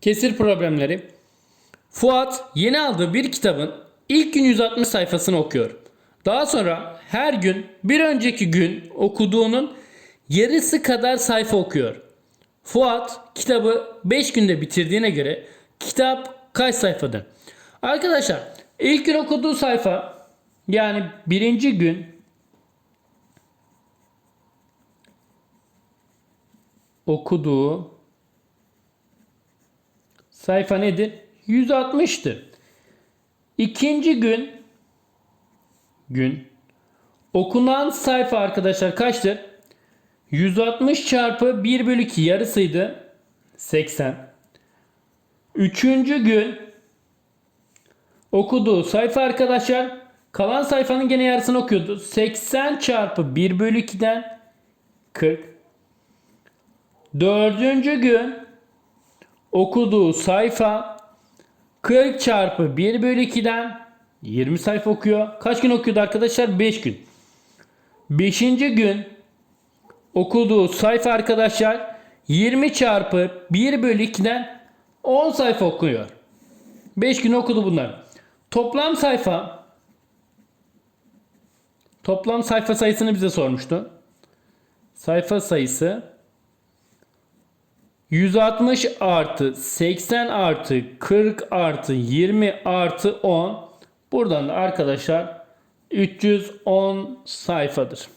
Kesir problemleri. Fuat yeni aldığı bir kitabın ilk gün 160 sayfasını okuyor. Daha sonra her gün bir önceki gün okuduğunun yarısı kadar sayfa okuyor. Fuat kitabı 5 günde bitirdiğine göre kitap kaç sayfadır? Arkadaşlar ilk gün okuduğu sayfa yani birinci gün okuduğu sayfa nedir? 160'tır. İkinci gün gün okunan sayfa arkadaşlar kaçtır? 160 çarpı 1 bölü 2 yarısıydı. 80. Üçüncü gün okuduğu sayfa arkadaşlar kalan sayfanın gene yarısını okuyordu. 80 çarpı 1 bölü 2'den 40. Dördüncü gün okuduğu sayfa 40 çarpı 1 bölü 2'den 20 sayfa okuyor. Kaç gün okuyordu arkadaşlar? 5 gün. Beşinci gün okuduğu sayfa arkadaşlar 20 çarpı 1 bölü 2'den 10 sayfa okuyor. 5 gün okudu bunlar. Toplam sayfa toplam sayfa sayısını bize sormuştu. Sayfa sayısı 160 artı 80 artı 40 artı 20 artı 10 buradan da arkadaşlar 310 sayfadır.